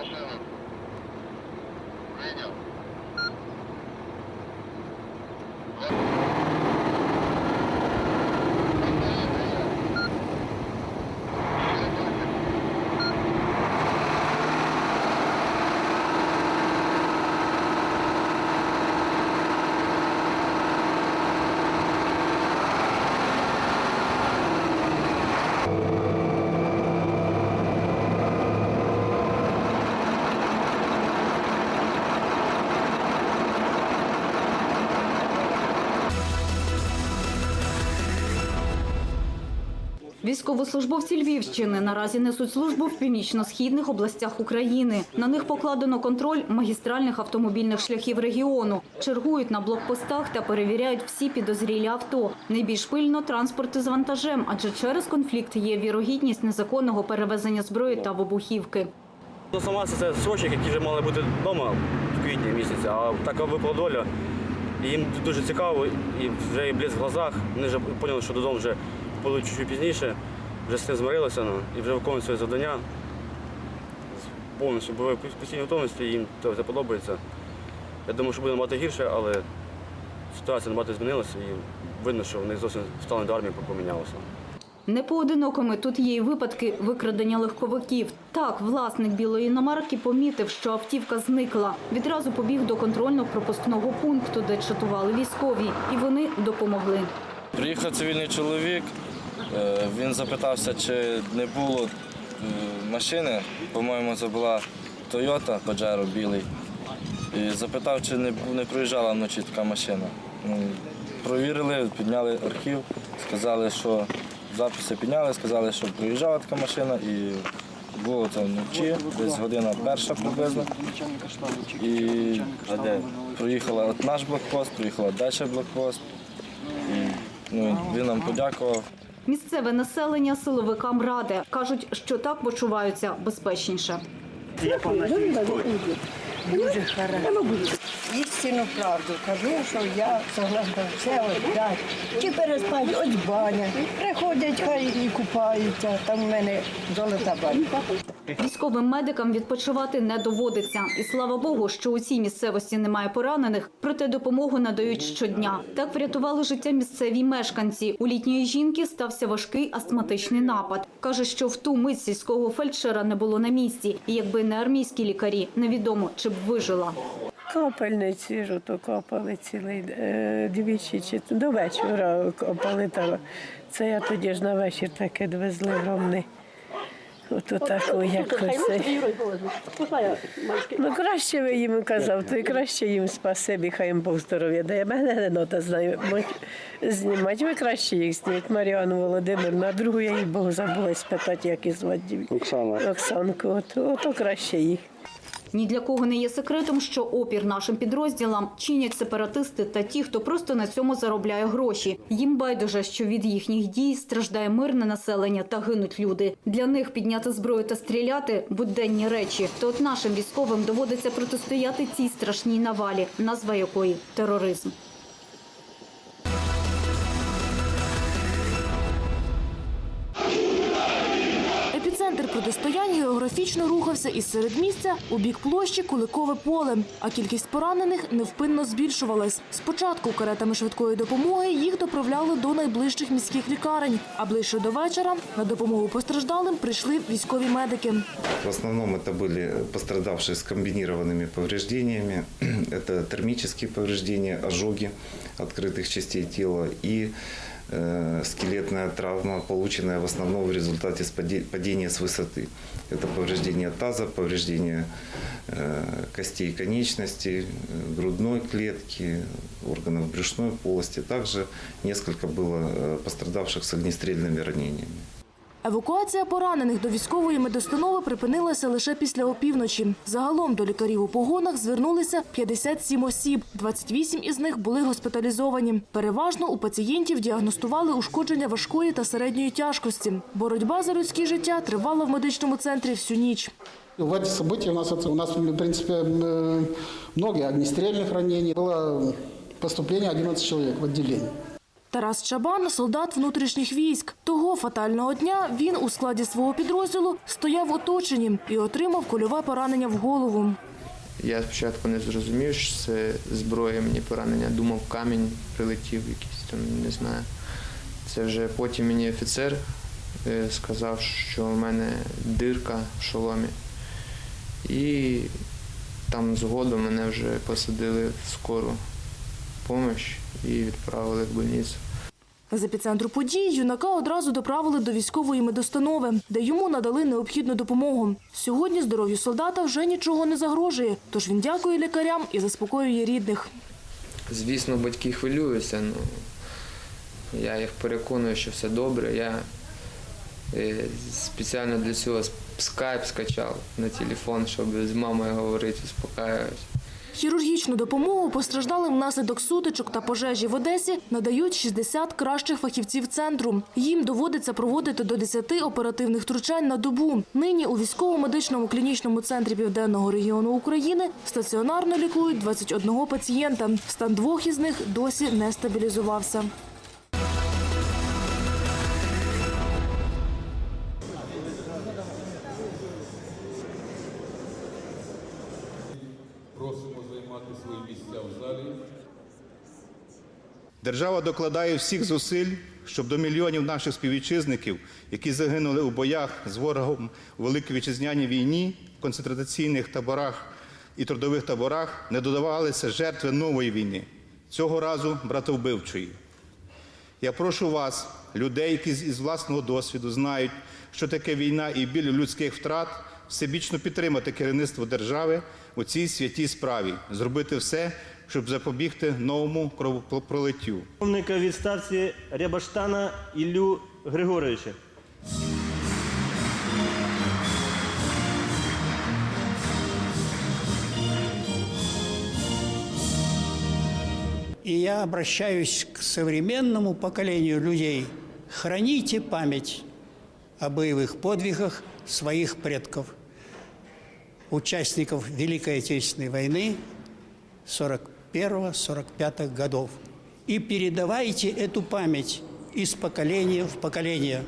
Принял. Військовослужбовці Львівщини наразі несуть службу в північно-східних областях України. На них покладено контроль магістральних автомобільних шляхів регіону. Чергують на блокпостах та перевіряють всі підозрілі авто. Найбільш пильно транспорти з вантажем, адже через конфлікт є вірогідність незаконного перевезення зброї та вибухівки. Ну, сама це срочник, які вже мали бути вдома в квітні місяці, а така випала доля. Їм дуже цікаво, і вже і близьк в глазах. Вони вже поняли, що додому вже поли чуть-чуть пізніше, вже з цим змирилися ну, і вже виконують своє завдання. Повністю бойової постійної готовності, їм це подобається. Я думаю, що буде набагато гірше, але ситуація набагато змінилася і видно, що в них зовсім ставлення до армії помінялося. Непоодинокими тут є й випадки викрадення легковиків. Так, власник білої іномарки помітив, що автівка зникла. Відразу побіг до контрольно-пропускного пункту, де чатували військові, і вони допомогли. Приїхав цивільний чоловік, він запитався, чи не було е, машини. По-моєму, це була Toyota Pajero білий. І запитав, чи не, не проїжджала вночі така машина. Ну, Провірили, підняли архів, сказали, що записи підняли, сказали, що проїжджала така машина і було це вночі, десь година перша приблизно. І проїхала наш блокпост, проїхала далі блокпост. І, ну, він нам подякував. Місцеве населення силовикам ради кажуть, що так почуваються безпечніше. Дуже хорошо. Істину правду кажу, що я согласна все віддати. Чи переспать, ось баня. Приходять, хай і купаються. Там в мене золота баня. Військовим медикам відпочивати не доводиться. І слава Богу, що у цій місцевості немає поранених, проте допомогу надають щодня. Так врятували життя місцеві мешканці. У літньої жінки стався важкий астматичний напад. Каже, що в ту мить сільського фельдшера не було на місці. І якби не армійські лікарі, невідомо чи б вижила. Капельниці ж то копали цілий е, двічі чи до вечора копали. Це я тоді ж на вечір таке довезли в Ромни. такого, як оце. Ну краще ви їм казав, то й краще їм спасибі, хай їм Бог здоров'я дає. Мене не нота знає знімати. Ви краще їх знімати. Маріану Володимирну, а другу я їй Бог забула спитати, як і звати. Оксана. Оксанку, от, ото краще їх. Ні для кого не є секретом, що опір нашим підрозділам чинять сепаратисти та ті, хто просто на цьому заробляє гроші. Їм байдуже, що від їхніх дій страждає мирне населення та гинуть люди. Для них підняти зброю та стріляти буденні речі. То от нашим військовим доводиться протистояти цій страшній навалі, назва якої тероризм. географічно рухався із середмістя у бік площі Куликове поле, а кількість поранених невпинно збільшувалась. Спочатку каретами швидкої допомоги їх доправляли до найближчих міських лікарень, а ближче до вечора на допомогу постраждалим прийшли військові медики. В основном это были пострадавшие с комбинированными повреждениями. Это термические повреждения, ожоги открытых частей тела и э, скелетная травма, полученная в основном в результате спаде- падения с высоты. Это повреждение таза, повреждение э, костей конечностей, э, грудной клетки, органов брюшной полости. Также несколько было э, пострадавших с огнестрельными ранениями. Евакуація поранених до військової медустанови припинилася лише після опівночі. Загалом до лікарів у погонах звернулися 57 осіб. 28 із них були госпіталізовані. Переважно у пацієнтів діагностували ушкодження важкої та середньої тяжкості. Боротьба за людське життя тривала в медичному центрі всю ніч. В эти события у нас, это- у нас в принципе, э, много огнестрельных ранений. Было поступление 11 человек в отделение. Тарас Чабан – солдат внутрішніх військ. Того фатального дня він у складі свого підрозділу стояв в оточенні і отримав кульове поранення в голову. Я спочатку не зрозумів, що це зброя мені поранення. Думав, камінь прилетів якийсь там, не знаю. Це вже потім мені офіцер е, сказав, що в мене дирка в шоломі. І там згодом мене вже посадили в скору допомогу і відправили в больницю. З епіцентру подій юнака одразу доправили до військової медустанови, де йому надали необхідну допомогу. Сьогодні здоров'ю солдата вже нічого не загрожує, тож він дякує лікарям і заспокоює рідних. Звісно, батьки хвилюються, але я їх переконую, що все добре. Я е, спеціально для цього скайп скачав на телефон, щоб з мамою говорити, успокаювати. Хірургічну допомогу постраждалим внаслідок сутичок та пожежі в Одесі надають 60 кращих фахівців центру. Їм доводиться проводити до 10 оперативних втручань на добу. Нині у військово-медичному клінічному центрі Південного регіону України стаціонарно лікують 21 пацієнта. Стан двох із них досі не стабілізувався. Держава докладає всіх зусиль, щоб до мільйонів наших співвітчизників, які загинули у боях з ворогом у Великій Вітчизняній війні, в концентраційних таборах і трудових таборах, не додавалися жертви нової війни, цього разу братовбивчої. Я прошу вас, людей, які із власного досвіду знають, що таке війна і біль людських втрат, всебічно підтримати керівництво держави у цій святій справі, зробити все, щоб запобігти новому кровопролиттю. Полковника відставці Рябаштана Іллю Григоровича. И я обращаюсь к современному поколению людей. Храните память о боевых подвигах своих предков, участников Великой Отечественной войны 41-45 годов. И передавайте эту память из поколения в поколение.